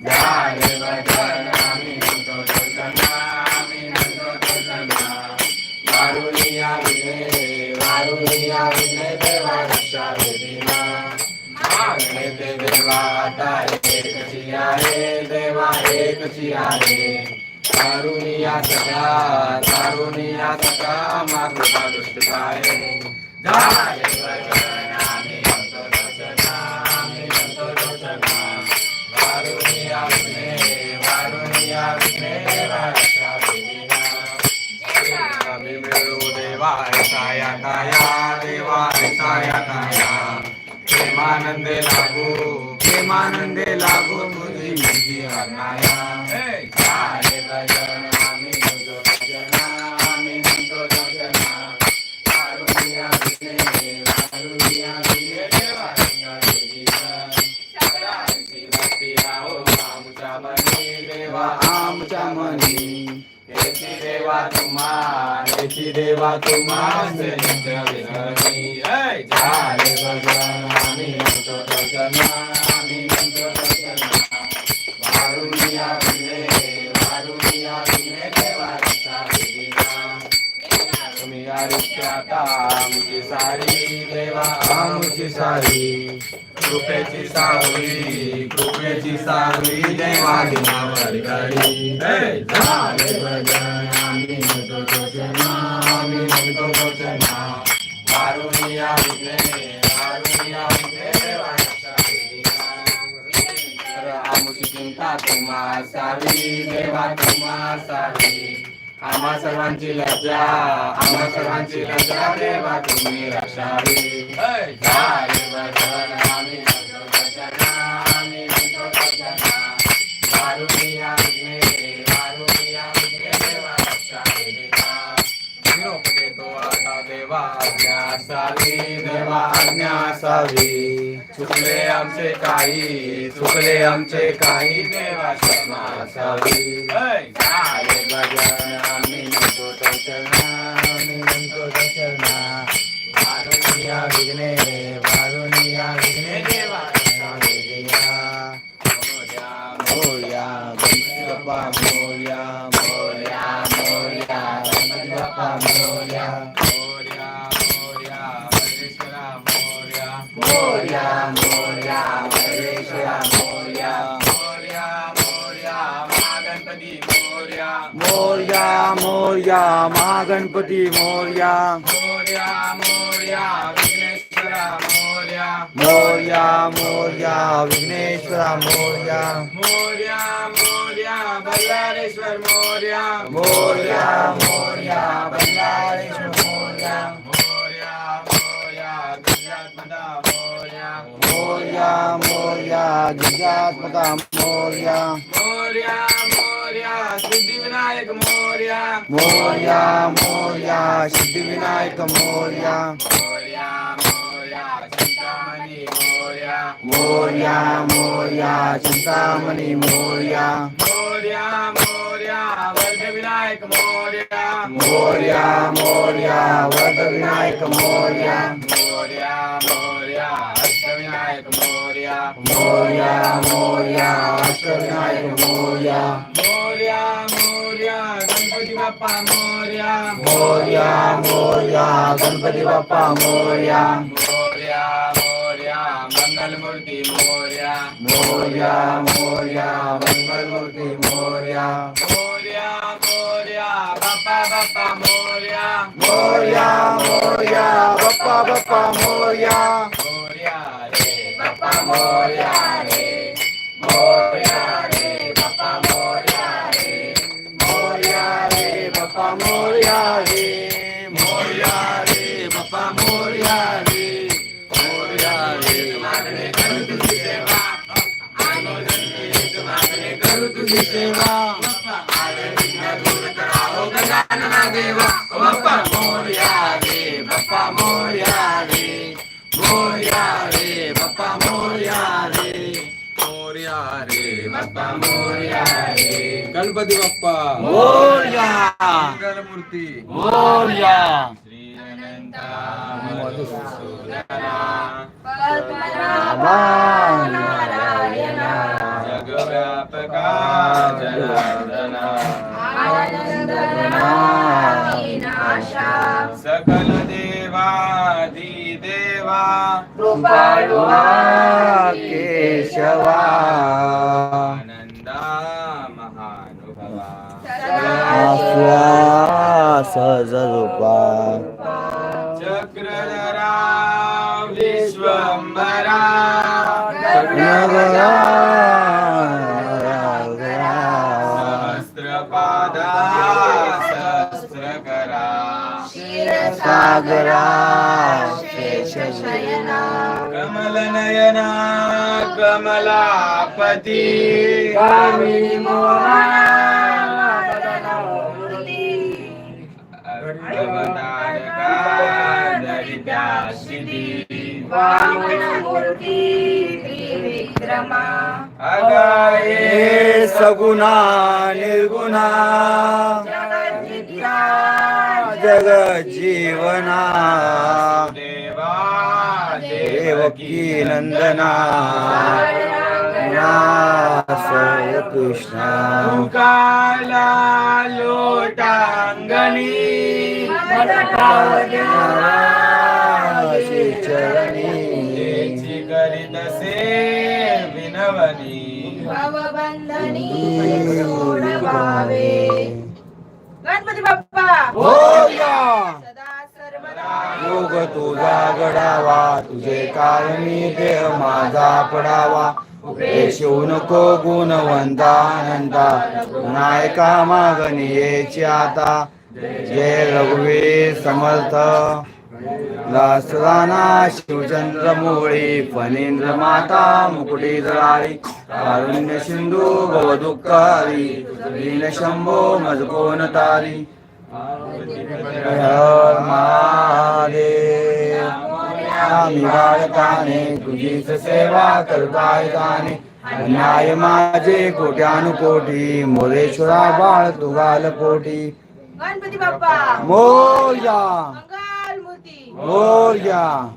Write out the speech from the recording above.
तारुणिया सका आम्ही म्हणतो दर्शना आम्ही प्रेमानंदे लागू प्रेमानंदे लागू तुझी मुझी अनाया याची देवा आमची सारी देवा आमची सारी कृपेची सावली कृपेची देवा दिनावर करी झाले भजन आम्ही म्हणतो आम्ही म्हणतो चिंता तुम्हा सारी देवा तुम्हा सारी. आम्हा सर्वांची लज्जा आम्हा सर्वांची लज्जा देवा तुम्ही रक्षावी. चुकले आमचे काही चुकले आमचे काही देवा क्षमा असावी भजन आम्ही म्हणतो दर्शना आम्ही म्हणतो दर्शना वारुनिया विघ्ने वारुनिया विघ्ने देवा क्षावी देवा मोर्या गणपती बाप्पा मोर्या मोर्या मोर्या गणपती बाप्पा मोर्या। मोर्या मोर्या परमेश्वरा मोर्या। मोर्या मोर्या महागणपती मोर्या. मोर्या मोर्या महागणपती मोर्या. मोर्या मोर्या विघ्नेश्वरा मोर्या. मोर्या मोर्या विघ्नेश्वरा मोर्या. मोर्या मोर्या बल्लारेश्वर मोर्या. मोर्या मोर्या बल्लाळेश्वर मोर्या. मोर्या मोर्या गजात्मदा मोर्या. मोर्या मोर्या मोर्या मोर्या. मोर्या मोर्या मोर्या सिद्धिविनायक मोर्या. मोर्या मोर्या चिंतामणी मोर्या. मोर्या मोर्या चिंतामणी मोर्या मोर्या मोर्या वर्धविनायक मोर्या मोर्या मोर्या वरदविनायक मोर्या मोर्या मोर्या अष्टविनायक मोर्या. मोर्या मोर्या अष्टविनायक मोर्या. गणपती बाप्पा मोर्या. मोर्या मोर्या गणपती बाप्पा मोर्या. मोर्या मोर्या मंगलमूर्ती मोर्या. मोर्या मोर्या मंगलमूर्ती मोर्या. मोर्या मोर्या बाप्पा बाप्पा मोर्या. मोर्या मोर्या बाप्पा बाप्पा मोर्या. मोर्या रे बाप्पा मोर्या रे मोर्या तुझी सेवा देवा बाप्पा. मोर्या. रे बाप्पा मोर्या. रे मोर्या रे बाप्पा. मोर्या. रे मोर्या रे बाप्पा मोर्या रे गणपती बाप्पा. मोर्या. मंगलमूर्ती मोर्या श्री अनंता मधुसूदना सकल देवादी देवा। कृपाळुआ केशवा आनंदा महानुभवा। आसुरा सहज रूपा चक्रधरा विश्वंभरा सागरा शेषशयना कमलनयना कमलापती कामिनी हे सगुणा निर्गुणा। जगत जीवना। देवा देवकी नंदना। कृष्णा। तुकाला लोटांगणी। चरणी। करीत से विनवनी गणपती बाप्पा होया सदा सर्वदा योग तुझा घडावा तुझे कारणी देह माझा पडावा. उपदेशू नको गुणवंता अनंता नायका मागणी आता. जय रघुवीर समर्थ. लासराना शिवचंद्र मोळी फणींद्र माता मुकुटी जळाळी कारुण्य सिंधू दुःखारी दीन शंभो मजकोन तारी. हर महादेव आम्ही बाळकाने तुझीच सेवा करताय गाणे अन्याय माझे कोट्यानुकोटी। मोरेश्वरा बाळ तुगाल पोटी। गणपती बाप्पा। मोर्या। मोर्या।